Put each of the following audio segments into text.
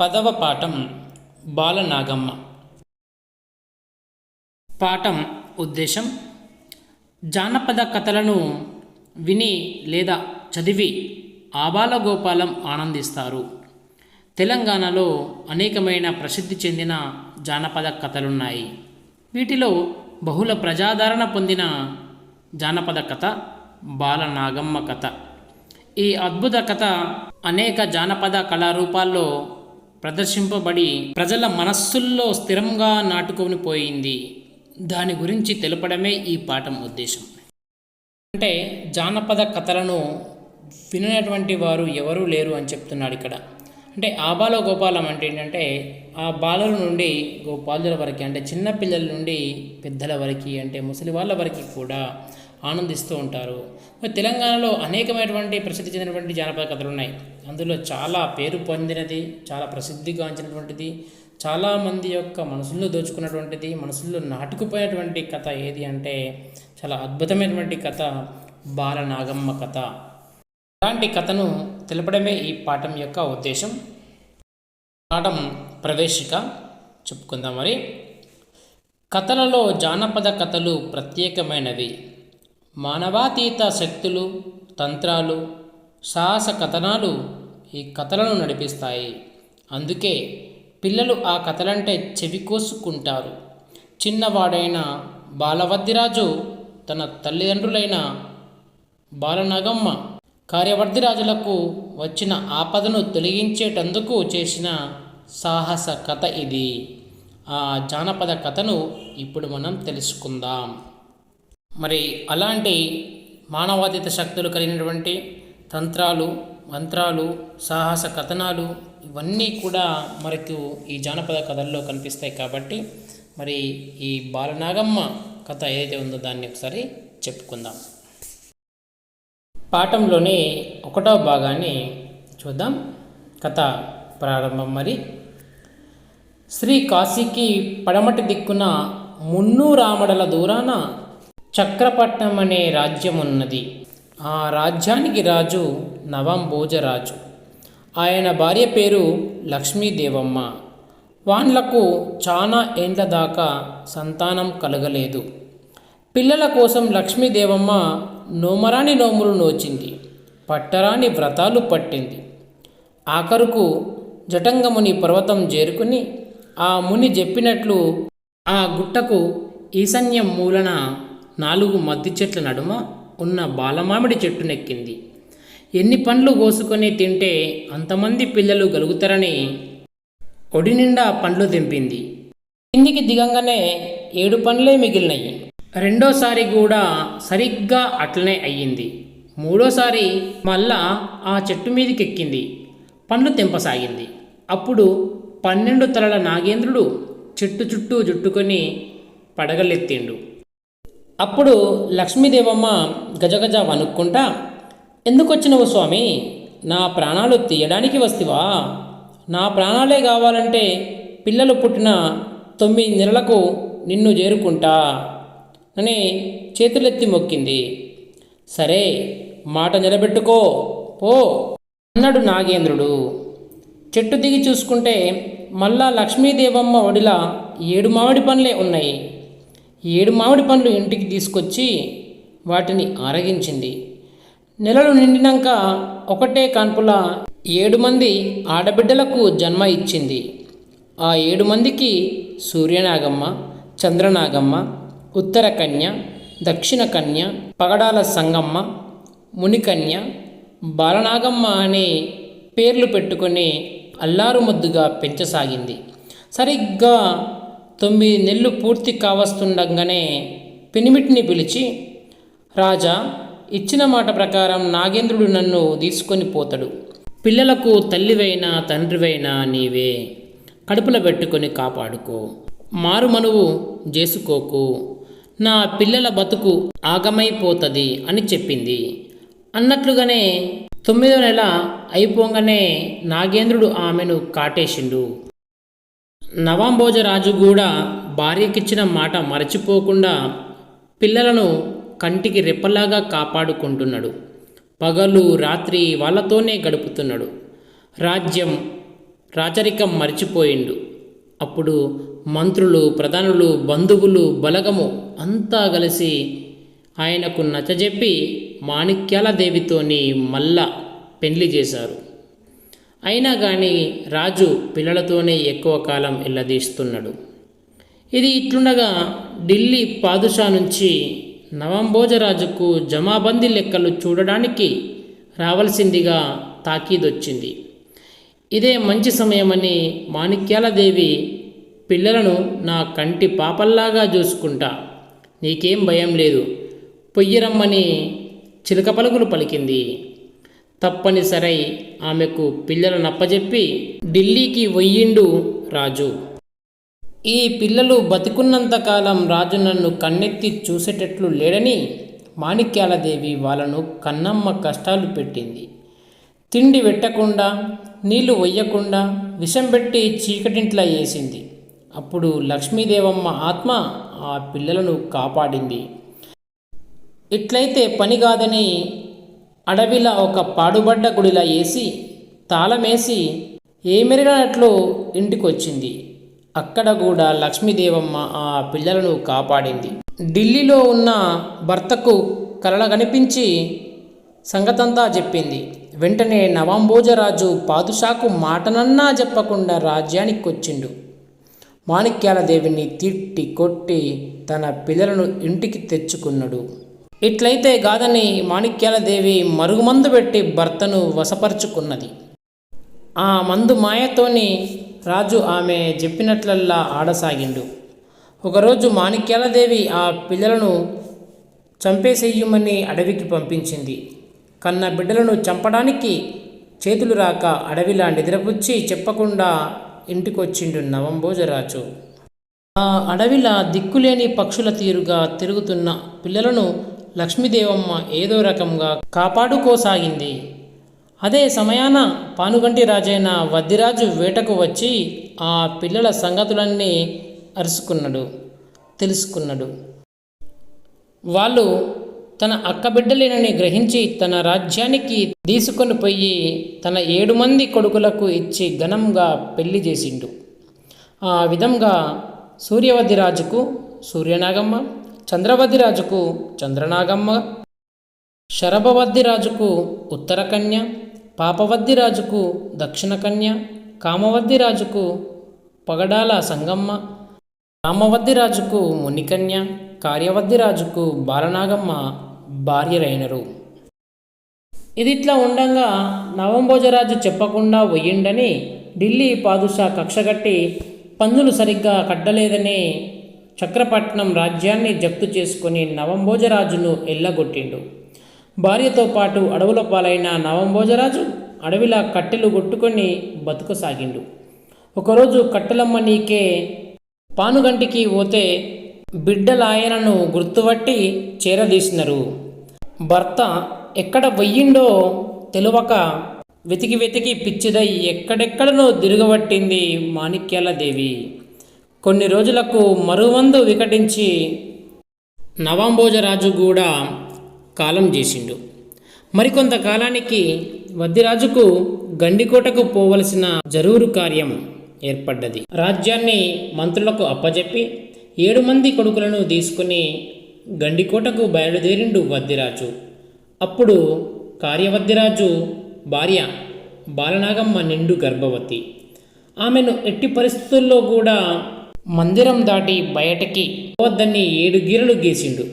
పదవ పాఠం బాలనాగమ్మ. పాఠం ఉద్దేశం జానపద కథలను విని లేదా చదివి ఆబాలగోపాలం ఆనందిస్తారు. తెలంగాణలో అనేకమైన ప్రసిద్ధి చెందిన జానపద కథలున్నాయి. వీటిలో బహుళ ప్రజాదరణ పొందిన జానపద కథ బాలనాగమ్మ కథ. ఈ అద్భుత కథ అనేక జానపద కళారూపాల్లో ప్రదర్శింపబడి ప్రజల మనస్సుల్లో స్థిరంగా నాటుకొని పోయింది. దాని గురించి తెలపడమే ఈ పాఠం ఉద్దేశం. అంటే జానపద కథలను వినటువంటి వారు ఎవరూ లేరు అని చెప్తున్నాడు ఇక్కడ. అంటే ఆబాల గోపాలం అంటే ఏంటంటే ఆ బాలల నుండి గోపాలుల వరకు అంటే చిన్నపిల్లల నుండి పెద్దల వరకు అంటే ముసలి వాళ్ళ వరకు కూడా ఆనందిస్తూ ఉంటారు. మరి తెలంగాణలో అనేకమైనటువంటి ప్రసిద్ధి చెందినటువంటి జానపద కథలు ఉన్నాయి. అందులో చాలా పేరు పొందినది చాలా ప్రసిద్ధిగాంచినటువంటిది చాలామంది యొక్క మనసుల్లో దోచుకున్నటువంటిది మనసుల్లో నాటుకుపోయినటువంటి కథ ఏది అంటే చాలా అద్భుతమైనటువంటి కథ బాలనాగమ్మ కథ. అలాంటి కథను తెలపడమే ఈ పాఠం యొక్క ఉద్దేశం. పాఠం ప్రవేశిక. చెప్పుకుందాం మరి. కథలలో జానపద కథలు ప్రత్యేకమైనవి. మానవాతీత శక్తులు తంత్రాలు సాహస కథనాలు ఈ కథలను నడిపిస్తాయి. అందుకే పిల్లలు ఆ కథలంటే చెవి కోసుకుంటారు. చిన్నవాడైన బాలవద్దిరాజు తన తల్లిదండ్రులైన బాలనగమ్మ కార్యవర్ధిరాజులకు వచ్చిన ఆపదను తొలగించేటందుకు చేసిన సాహస కథ ఇది. ఆ జానపద కథను ఇప్పుడు మనం తెలుసుకుందాం. మరి అలాంటి మానవాతీత శక్తులు కలిగినటువంటి తంత్రాలు మంత్రాలు సాహస కథనాలు ఇవన్నీ కూడా మనకు ఈ జానపద కథల్లో కనిపిస్తాయి కాబట్టి మరి ఈ బాలనాగమ్మ కథ ఏదైతే ఉందో దాన్ని ఒకసారి చెప్పుకుందాం. పాఠంలోని ఒకటో భాగాన్ని చూద్దాం. కథ ప్రారంభం మరి. శ్రీ కాశీకి పడమటి దిక్కున మున్నూరామడల దూరాన చక్రపట్నం అనే రాజ్యం ఉన్నది ఆ రాజ్యానికి రాజు నవంభోజరాజు ఆయన భార్య పేరు లక్ష్మీదేవమ్మ. వాన్లకు చాలా ఏండ్ల దాకా సంతానం కలగలేదు. పిల్లల కోసం లక్ష్మీదేవమ్మ నోమరాని నోములు నోచింది. పట్టరాని వ్రతాలు పట్టింది. ఆఖరుకు జటంగముని పర్వతం చేరుకుని ఆ ముని చెప్పినట్లు ఆ గుట్టకు ఈశాన్యం మూలన నాలుగు మద్ది చెట్ల నడుమ ఉన్న బాలమామిడి చెట్టునెక్కింది ఎన్ని పండ్లు కోసుకొని తింటే అంతమంది పిల్లలు గలుగుతారని ఒడి నిండా పండ్లు తెంపింది. కిందికి దిగంగానే ఏడు పండ్లే మిగిలినాయి. రెండోసారి కూడా సరిగ్గా అట్లనే అయ్యింది. మూడోసారి మళ్ళా ఆ చెట్టు మీదకి ఎక్కింది పండ్లు తెంపసాగింది. అప్పుడు పన్నెండు తలల నాగేంద్రుడు చెట్టు చుట్టూ జుట్టుకొని పడగలెత్తిండు. అప్పుడు లక్ష్మీదేవమ్మ గజగజ వణుక్కుంటా ఎందుకొచ్చినవు స్వామి? నా ప్రాణాలు తీయడానికి వస్తివా? నా ప్రాణాలే కావాలంటే పిల్లలు పుట్టిన తొమ్మిది నెలలకు నిన్ను చేరుకుంటా అని చేతులెత్తి మొక్కింది. సరే మాట నిలబెట్టుకో పో అన్నాడు నాగేంద్రుడు. చెట్టు దిగి చూసుకుంటే మళ్ళా లక్ష్మీదేవమ్మ ఒడిలా ఏడు మామిడి పండ్లే ఉన్నాయి. ఏడు మామిడి పండ్లు ఇంటికి తీసుకొచ్చి వాటిని ఆరగించింది. నెలలు నిండినాక ఒకటే కాన్పుల ఏడు మంది ఆడబిడ్డలకు జన్మ ఇచ్చింది. ఆ ఏడు మందికి సూర్యనాగమ్మ చంద్రనాగమ్మ ఉత్తర కన్య దక్షిణ కన్య పగడాల సంగమ్మ మునికన్య బాలనాగమ్మ అనే పేర్లు పెట్టుకొని అల్లారు ముద్దుగా పెంచసాగింది. సరిగ్గా తొమ్మిది నెలలు పూర్తి కావస్తుండగానే పెనిమిటిని పిలిచి రాజా ఇచ్చిన మాట ప్రకారం నాగేంద్రుడు నన్ను తీసుకొని పోతాడు. పిల్లలకు తల్లివైనా తండ్రివైనా నీవే. కడుపులో పెట్టుకొని కాపాడుకో. మారుమనువు చేసుకోకు. నా పిల్లల బతుకు ఆగమైపోతుంది అని చెప్పింది. అన్నట్లుగానే తొమ్మిదో నెల అయిపోగానే నాగేంద్రుడు ఆమెను కాటేసిండు. నవాంబోజరాజు కూడా భార్యకిచ్చిన మాట మరచిపోకుండా పిల్లలను కంటికి రెప్పలాగా కాపాడుకుంటున్నాడు. పగలు రాత్రి వాళ్ళతోనే గడుపుతున్నాడు. రాజ్యం రాచరికం మర్చిపోయిండు. అప్పుడు మంత్రులు ప్రధానులు బంధువులు బలగము అంతా కలిసి ఆయనకు నచ్చజెప్పి మాణిక్యాల దేవితోని మళ్ళా పెళ్ళి చేశారు. అయినా కానీ రాజు పిల్లలతోనే ఎక్కువ కాలం ఇల్లదీస్తున్నాడు ఇది ఇట్లుండగా ఢిల్లీ పాదుషా నుంచి నవంభోజరాజుకు జమాబందీ లెక్కలు చూడడానికి రావలసిందిగా తాకీదొచ్చింది. ఇదే మంచి సమయమని మాణిక్యాలదేవి పిల్లలను నా కంటి పాపల్లాగా చూసుకుంటా. నీకేం భయం లేదు. పొయ్యిరమ్మని చిలక పలుకులు పలికింది. తప్పనిసరై ఆమెకు పిల్లలు నప్పజెప్పి ఢిల్లీకి వయ్యిండు రాజు. ఈ పిల్లలు బతికున్నంతకాలం రాజు నన్ను కన్నెత్తి చూసేటట్లు లేడని మాణిక్యాలదేవి వాళ్ళను కన్నమ్మ కష్టాలు పెట్టింది. తిండి పెట్టకుండా నీళ్ళు వయ్యకుండా విషం పెట్టి చీకటింట్లా వేసింది అప్పుడు లక్ష్మీదేవమ్మ ఆత్మ ఆ పిల్లలను కాపాడింది. ఇట్లయితే పని కాదని అడవిలా ఒక పాడుబడ్డ గుడిలా వేసి తాళమేసి ఏమెరగనట్లు ఇంటికొచ్చింది. అక్కడ కూడా లక్ష్మీదేవమ్మ ఆ పిల్లలను కాపాడింది. ఢిల్లీలో ఉన్న భర్తకు కలల కనిపించి సంగతంతా చెప్పింది. వెంటనే నవాంబోజరాజు పాదుషాకు మాటనన్నా చెప్పకుండా రాజ్యానికి వచ్చిండు మాణిక్యాల దేవిని తిట్టి కొట్టి తన పిల్లలను ఇంటికి తెచ్చుకున్నాడు. ఇట్లయితే గాదని మాణిక్యాలదేవి మరుగుమందు పెట్టి భర్తను వశపరుచుకున్నది. ఆ మందు మాయతోని రాజు ఆమె చెప్పినట్లల్లా ఆడసాగిండు. ఒకరోజు మాణిక్యాలదేవి ఆ పిల్లలను చంపేసేయమని అడవికి పంపించింది. కన్న బిడ్డలను చంపడానికి చేతులు రాక అడవిలా నిద్రపుచ్చి చెప్పకుండా ఇంటికొచ్చిండు నవంభోజరాజు ఆ అడవిలా దిక్కులేని పక్షుల తీరుగా తిరుగుతున్న పిల్లలను లక్ష్మీదేవమ్మ ఏదో రకంగా కాపాడుకోసాగింది. అదే సమయాన పానుగంటి రాజైన వద్దిరాజు వేటకు వచ్చి ఆ పిల్లల సంగతులన్నీ అరుసుకున్నాడు తెలుసుకున్నాడు. వాళ్ళు తన అక్కబిడ్డలేనని గ్రహించి తన రాజ్యానికి తీసుకొని పోయి తన ఏడు మంది కొడుకులకు ఇచ్చి ఘనంగా పెళ్ళి చేసిండు. ఆ విధంగా సూర్యవతి రాజుకు సూర్యనాగమ్మ చంద్రవతి రాజుకు చంద్రనాగమ్మ శరభవద్ది రాజుకు ఉత్తర కన్య పాపవద్ది రాజుకు దక్షిణ కన్య కామవద్ది రాజుకు పగడాల సంగమ్మ రామవద్ది రాజుకు మునికన్య కార్యవద్ది రాజుకు బాలనాగమ్మ భార్యరైనరు ఇదిట్లా ఉండంగా నవంభోజరాజు చెప్పకుండా పోయిండని ఢిల్లీ పాదుషా కక్షగట్టి పన్నులు సరిగ్గా కట్టలేదని చక్రపట్నం రాజ్యాన్ని జప్తు చేసుకుని నవంభోజరాజును ఎల్లగొట్టిండు. భార్యతో పాటు అడవుల పాలైన నవంభోజరాజు అడవిలా కట్టెలు కొట్టుకొని బతుకసాగిండు. ఒకరోజు కట్టెలమ్మ నీకే పానుగంటికి పోతే బిడ్డలాయనను గుర్తుపట్టి చేరదీసినారు. భర్త ఎక్కడ వెయ్యిండో తెలువక వెతికి వెతికి పిచ్చిదై ఎక్కడెక్కడనో తిరగబట్టింది మాణిక్యాల దేవి కొన్ని రోజులకు మరువందు వికటించి నవాంబోజరాజు కూడా కాలం చేసిండు. మరికొంత కాలానికి వద్దిరాజుకు గండికోటకు పోవలసిన జరూరు కార్యం ఏర్పడ్డది. రాజ్యాన్ని మంత్రులకు అప్పజెప్పి ఏడు మంది కొడుకులను తీసుకుని గండికోటకు బయలుదేరిండు వద్దిరాజు. అప్పుడు కార్యవద్దిరాజు భార్య బాలనాగమ్మ నిండు గర్భవతి. ఆమెను ఎట్టి పరిస్థితుల్లో కూడా మందిరం దాటి బయటకి పోవద్దని ఏడు గీరలు గీసిండు.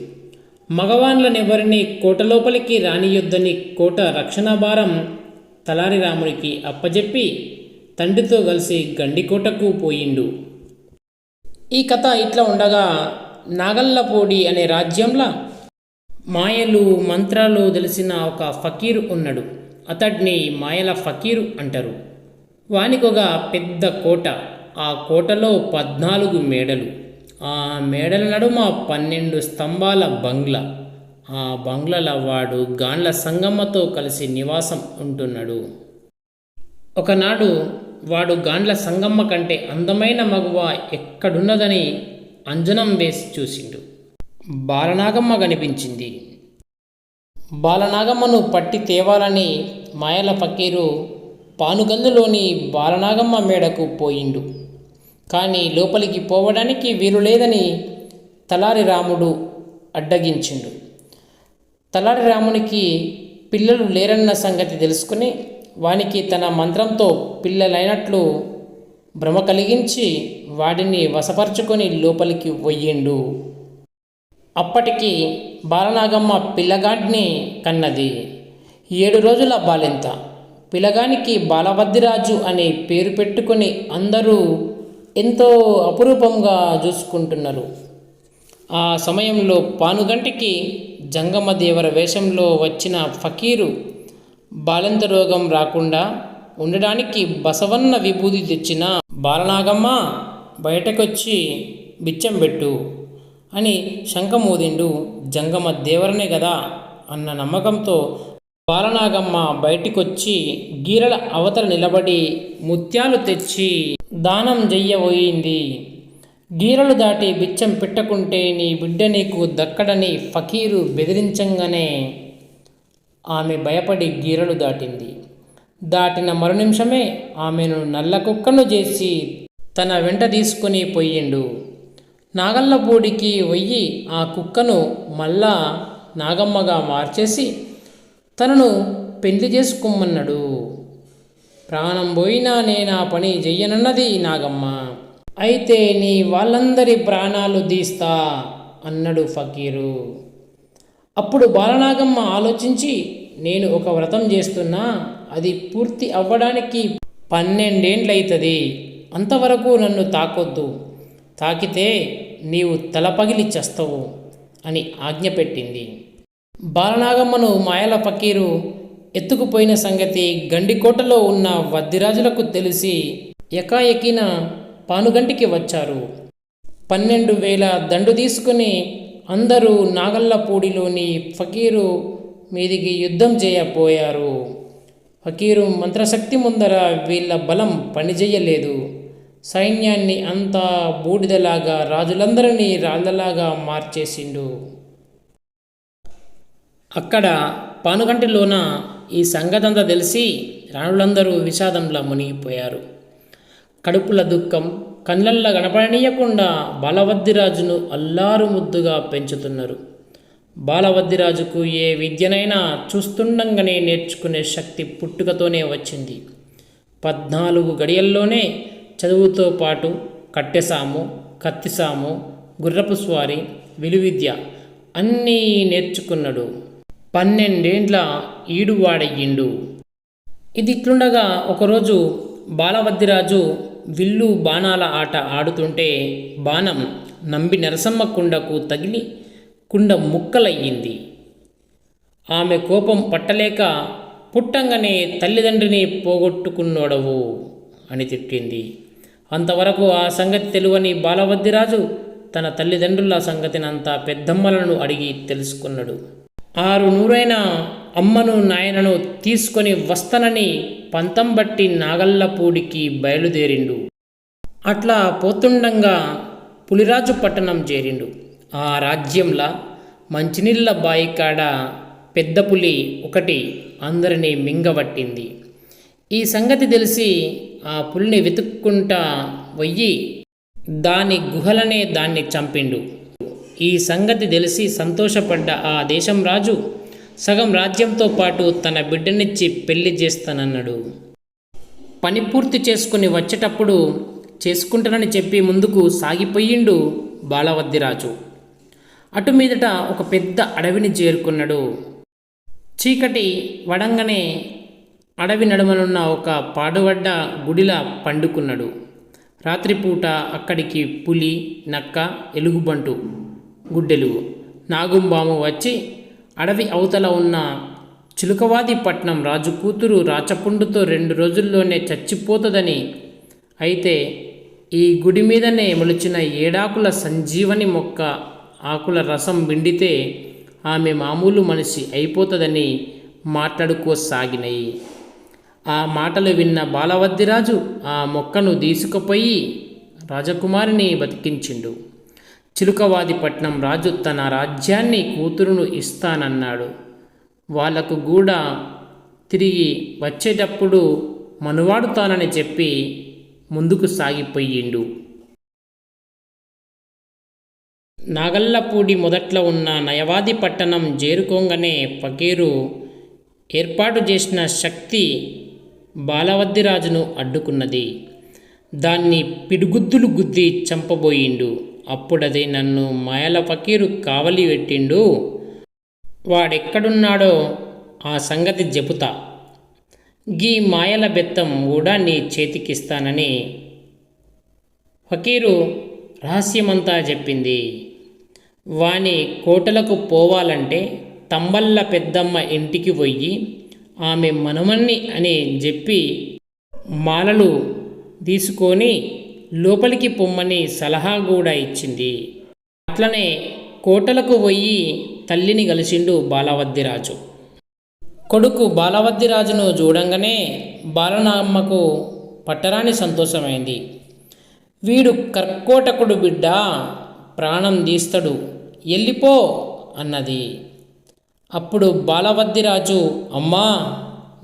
మగవాన్లనెవరిని కోట లోపలికి రానియొద్దని కోట రక్షణ భారం తలారి రామునికి అప్పజెప్పి తండ్రితో కలిసి గండికోటకు పోయిండు. ఈ కథ ఇట్లా ఉండగా నాగల్లపూడి అనే రాజ్యంలో మాయలు మంత్రాలు తెలిసిన ఒక ఫకీరు ఉన్నాడు. అతడిని మాయల ఫకీరు అంటారు. వానికొక పెద్ద కోట. ఆ కోటలో పద్నాలుగు మేడలు. ఆ మేడల నడుమ పన్నెండు స్తంభాల బంగ్లా. ఆ బంగ్లాల వాడు గాండ్ల సంగమ్మతో కలిసి నివాసం ఉంటున్నాడు. ఒకనాడు వాడు గాండ్ల సంగమ్మ కంటే అందమైన మగువ ఎక్కడున్నదని అంజనం వేసి చూసిండు. బాలనాగమ్మ కనిపించింది. బాలనాగమ్మను పట్టి తేవాలని మాయల ఫకీరు పానుగందులోని బాలనాగమ్మ మేడకు పోయిండు. కానీ లోపలికి పోవడానికి వీలు లేదని తలారి రాముడు అడ్డగించిండు. తలారి రామునికి పిల్లలు లేరన్న సంగతి తెలుసుకుని వానికి తన మంత్రంతో పిల్లలైనట్లు భ్రమ కలిగించి వాడిని వశపరుచుకొని లోపలికి పోయిండు అప్పటికి బాలనాగమ్మ పిల్లగాడిని కన్నది. ఏడు రోజుల బాలింత. పిల్లగానికి బాలభద్రరాజు అనే పేరు పెట్టుకొని అందరూ ఎంతో అపురూపంగా చూసుకుంటున్నారు. ఆ సమయంలో పానుగంటికి జంగమదేవర వేషంలో వచ్చిన ఫకీరు బాలంత రోగం రాకుండా ఉండడానికి బసవన్న విభూతి తెచ్చిన బాలనాగమ్మ బయటకొచ్చి బిచ్చం పెట్టు అని శంఖమోదిండు జంగమ దేవరనే కదా అన్న నమ్మకంతో బాలనాగమ్మ బయటికొచ్చి గీరల అవతల నిలబడి ముత్యాలు తెచ్చి దానం చెయ్యబోయింది గీరలు దాటి బిచ్చం పెట్టకుంటే నీ బిడ్డ నీకు దక్కడని ఫకీరు బెదిరించంగానే ఆమె భయపడి గీరలు దాటింది. దాటిన మరు నిమిషమే ఆమెను నల్ల కుక్కను చేసి తన వెంట తీసుకుని పోయిండు నాగల్లపూడికి వయ్యి ఆ కుక్కను మళ్ళా నాగమ్మగా మార్చేసి తనను పెళ్ళి చేసుకోమన్నాడు ప్రాణం పోయినా నేను ఆ పని చెయ్యనన్నది నాగమ్మ. అయితే నీ వాళ్ళందరి ప్రాణాలు తీస్తా అన్నాడు ఫకీరు. అప్పుడు బాలనాగమ్మ ఆలోచించి నేను ఒక వ్రతం చేస్తున్నా అది పూర్తి అవ్వడానికి పన్నెండేండ్లయితుంది అంతవరకు నన్ను తాకొద్దు. తాకితే నీవు తలపగిలి చేస్తావు అని ఆజ్ఞ పెట్టింది. బాలనాగమ్మను మాయల ఫకీరు ఎత్తుకుపోయిన సంగతి గండికోటలో ఉన్న వద్దిరాజులకు తెలిసి ఎకాఎకిన పానుగంటికి వచ్చారు. పన్నెండు వేల దండు తీసుకుని అందరూ నాగల్లపూడిలోని ఫకీరు మీదికి యుద్ధం చేయపోయారు ఫకీరు మంత్రశక్తి ముందర వీళ్ళ బలం పనిచేయలేదు. సైన్యాన్ని అంతా బూడిదలాగా రాజులందరినీ రాళ్ళలాగా మార్చేసిండు. అక్కడ పానుగంటిలోన ఈ సంగతంతా తెలిసి రాణులందరూ విషాదంలో మునిగిపోయారు. కడుపుల దుఃఖం కళ్ళల్లో కనపడనీయకుండా బాలవద్దిరాజును అల్లారు ముద్దుగా పెంచుతున్నారు. బాలవద్దిరాజుకు ఏ విద్యనైనా చూస్తుండగానే నేర్చుకునే శక్తి పుట్టుకతోనే వచ్చింది. పద్నాలుగు గడియల్లోనే చదువుతో పాటు కట్టెసాము కత్తిసాము గుర్రపు స్వారీ విలువిద్య అన్నీ నేర్చుకున్నాడు. పన్నెండేండ్ల ఈడువాడయ్యిండు. ఇది ఇట్లుండగా ఒకరోజు బాలవద్దిరాజు విల్లు బాణాల ఆట ఆడుతుంటే బాణం నంబి నరసమ్మ కుండకు తగిలి కుండ ముక్కలయ్యింది. ఆమె కోపం పట్టలేక పుట్టంగానే తల్లిదండ్రిని పోగొట్టుకున్నోడవు అని తిట్టింది. అంతవరకు ఆ సంగతి తెలువని బాలవద్దిరాజు తన తల్లిదండ్రుల సంగతినంతా పెద్దమ్మలను అడిగి తెలుసుకున్నాడు. ఆరు నూరైన అమ్మను నాయనను తీసుకొని వస్తనని పంతం బట్టి నాగల్లపూడికి బయలుదేరిండు. అట్లా పోతుండంగా పులిరాజు పట్టణం చేరిండు. ఆ రాజ్యంలా మంచినీళ్ళ బాయి కాడ పెద్ద పులి ఒకటి అందరినీ మింగబట్టింది. ఈ సంగతి తెలిసి ఆ పులిని వెతుక్కుంటా వయ్యి దాని గుహలనే దాన్ని చంపిండు. ఈ సంగతి తెలిసి సంతోషపడ్డ ఆ దేశం రాజు సగం రాజ్యంతో పాటు తన బిడ్డనిచ్చి పెళ్ళి చేస్తానన్నాడు. పని పూర్తి చేసుకుని వచ్చేటప్పుడు చేసుకుంటానని చెప్పి ముందుకు సాగిపోయిండు బాలవద్దిరాజు. అటు మీదట ఒక పెద్ద అడవిని చేరుకున్నాడు. చీకటి వడంగానే అడవి నడుమనున్న ఒక పాడుబడ్డ గుడిలా పండుకున్నాడు. రాత్రిపూట అక్కడికి పులి నక్క ఎలుగుబంటు గుడ్డెలుగు. నాగుంబాము వచ్చి అడవి అవతల ఉన్న చిలుకవాది పట్నం రాజు కూతురు రాచపుండుతో రెండు రోజుల్లోనే చచ్చిపోతుందని. అయితే ఈ గుడి మీదనే మొలిచిన ఏడాకుల సంజీవని మొక్క ఆకుల రసం విండితే ఆమె మామూలు మనిషి అయిపోతుందని మాట్లాడుకోసాగినాయి. ఆ మాటలు విన్న బాలవద్దిరాజు ఆ మొక్కను తీసుకుపోయి రాజకుమారిని బతికించిండు. చిలుకవాదిపట్నం రాజు తన రాజ్యాన్ని కూతురును ఇస్తానన్నాడు. వాళ్ళకు కూడా తిరిగి వచ్చేటప్పుడు మనువాడుతానని చెప్పి ముందుకు సాగిపోయిండు. నాగల్లపూడి మొదట్లో ఉన్న నయవాది పట్టణం చేరుకోగానే పకీరు ఏర్పాటు చేసిన శక్తి బాలవద్దిరాజును అడ్డుకున్నది. దాన్ని పిడుగుద్దులు గుద్ది చంపబోయిండు. అప్పుడది నన్ను మాయల ఫకీరు కావలి పెట్టిండు. వాడెక్కడున్నాడో ఆ సంగతి చెబుతా గీ మాయల బెత్తం కూడా నీ చేతికిస్తానని ఫకీరు రహస్యమంతా చెప్పింది వాని కోటలకు పోవాలంటే తంబల్ల పెద్దమ్మ ఇంటికి పోయి ఆమె మనమన్ని అని చెప్పి మాలలు తీసుకొని లోపలికి పొమ్మని సలహా కూడా ఇచ్చింది. అట్లనే కోటలకు పోయి తల్లిని కలిసిండు బాలవద్దిరాజు. కొడుకు బాలవద్దిరాజును చూడంగానే బాలనామ్మకు పట్టరాని సంతోషమైంది. వీడు కర్కోటకుడు బిడ్డ ప్రాణం తీస్తాడు వెళ్ళిపో అన్నది. అప్పుడు బాలవద్దిరాజు అమ్మా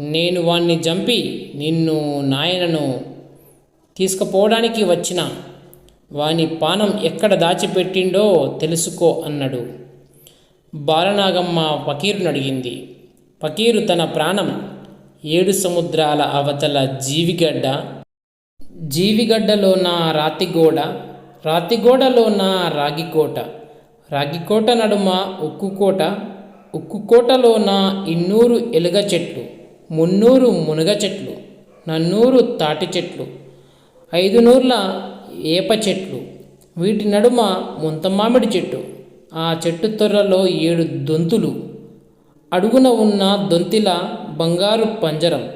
నేను వాణ్ణి చంపి నిన్ను నాయనను తీసుకుపోవడానికి వచ్చిన వాని పానం ఎక్కడ దాచిపెట్టిండో తెలుసుకో అన్నాడు. బాలనాగమ్మ ఫకీరును అడిగింది. ఫకీరు తన ప్రాణం ఏడు సముద్రాల అవతల జీవిగడ్డ జీవిగడ్డలో నా రాతిగోడ రాతిగోడలో నా రాగికోట రాగికోట నడుమ ఉక్కుకోట ఉక్కుకోటలో నా ఇన్నూరు ఎలుగ చెట్లు మున్నూరు మునగ చెట్లు నన్నూరు తాటి చెట్లు ఐదు నూర్ల ఏప చెట్లు. వీటి నడుమ ముంత మామిడి చెట్టు. ఆ చెట్టు తొర్రలో ఏడు దొంతులు. అడుగున ఉన్న దొంతిల బంగారు పంజరం.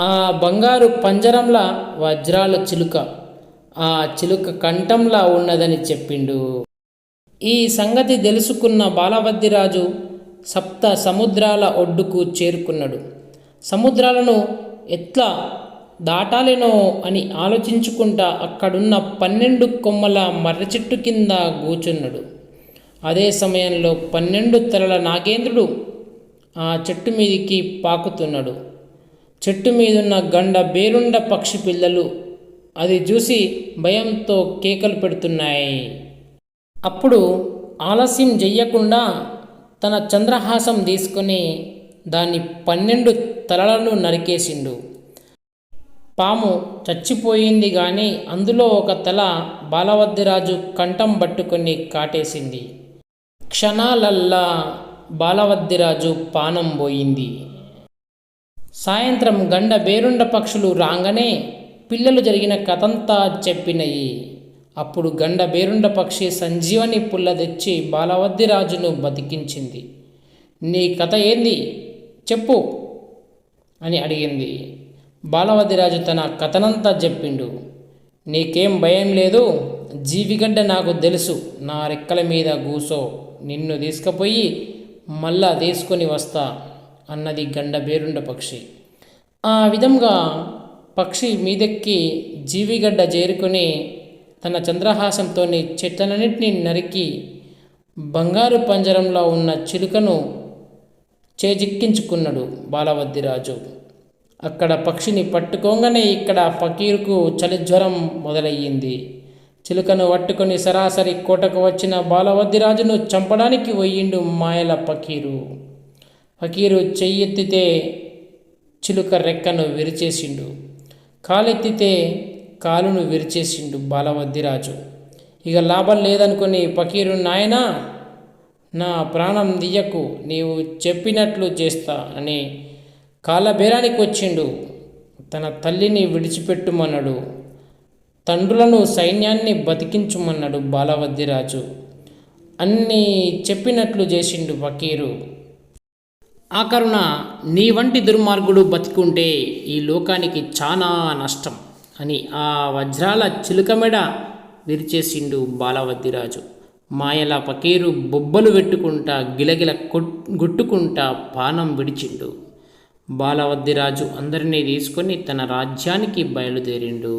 ఆ బంగారు పంజరంల వజ్రాల చిలుక. ఆ చిలుక కంఠంలా ఉన్నదని చెప్పిండు. ఈ సంగతి తెలుసుకున్న బాలవద్దిరాజు సప్త సముద్రాల ఒడ్డుకు చేరుకున్నాడు. సముద్రాలను ఎట్లా దాటాలేనో అని ఆలోచించుకుంటా అక్కడున్న పన్నెండు కొమ్మల మర్రి చెట్టు కింద కూర్చున్నాడు అదే సమయంలో పన్నెండు తలల నాగేంద్రుడు ఆ చెట్టు మీదికి పాకుతున్నాడు. చెట్టు మీదున్న గండ బేరుండ పక్షి పిల్లలు అది చూసి భయంతో కేకలు పెడుతున్నాయి. అప్పుడు ఆలస్యం చెయ్యకుండా తన చంద్రహాసం తీసుకొని దాని పన్నెండు తలలను నరికేసిండు. పాము చచ్చిపోయింది కానీ అందులో ఒక తల బాలవద్దిరాజు కంఠం పట్టుకొని కాటేసింది. క్షణాలల్లా బాలవద్దిరాజు పానం పోయింది. సాయంత్రం గండ బేరుండ పక్షులు రాగానే పిల్లలు జరిగిన కథంతా చెప్పినయి. అప్పుడు గండ బేరుండ పక్షి సంజీవని పుల్ల తెచ్చి బాలవద్దిరాజును బతికించింది. నీ కథ ఏంది? చెప్పు అని అడిగింది. బాలవద్దిరాజు తన కథనంతా చెప్పిండు. నీకేం భయం లేదు జీవిగడ్డ నాకు తెలుసు. నా రెక్కల మీద గూసో నిన్ను తీసుకుపోయి మళ్ళా తీసుకొని వస్తా అన్నది గండ బేరుండ పక్షి. ఆ విధంగా పక్షి మీదెక్కి జీవిగడ్డ చేరుకొని తన చంద్రహాసంతోని చెట్లన్నింటినీ నరికి బంగారు పంజరంలో ఉన్న చిలుకను చేజిక్కించుకున్నాడు బాలవద్దిరాజు అక్కడ పక్షిని పట్టుకోగానే ఇక్కడ ఫకీరుకు చలి జ్వరం మొదలయ్యింది. చిలుకను పట్టుకొని సరాసరి కోటకు వచ్చిన బాలవద్దిరాజును చంపడానికి పోయిండు మాయల ఫకీరు. ఫకీరు చెయ్యెత్తితే చిలుక రెక్కను విరిచేసిండు. కాలెత్తితే కాలును విరిచేసిండు బాలవద్దిరాజు. ఇక లాభం లేదనుకుని ఫకీరు నాయనా నా ప్రాణం దియ్యకు నీవు చెప్పినట్లు చేస్తా అని కాలబేరానికి వచ్చిండు తన తల్లిని విడిచిపెట్టుమన్నాడు. తండ్రులను సైన్యాన్ని బతికించుమన్నాడు బాలవద్దిరాజు అన్నీ చెప్పినట్లు చేసిండు ఫకీరు. ఆ కరుణ నీ వంటి దుర్మార్గుడు బతికుంటే ఈ లోకానికి చాలా నష్టం అని ఆ వజ్రాల చిలుకమెడ విరిచేసిండు బాలవద్దిరాజు మాయల పకీరు బొబ్బలు పెట్టుకుంటా గిలగిల కొట్టుకుంటా పానం విడిచిండు. బాలవద్దిరాజు అందరినీ తీసుకొని తన రాజ్యానికి బయలుదేరిండు.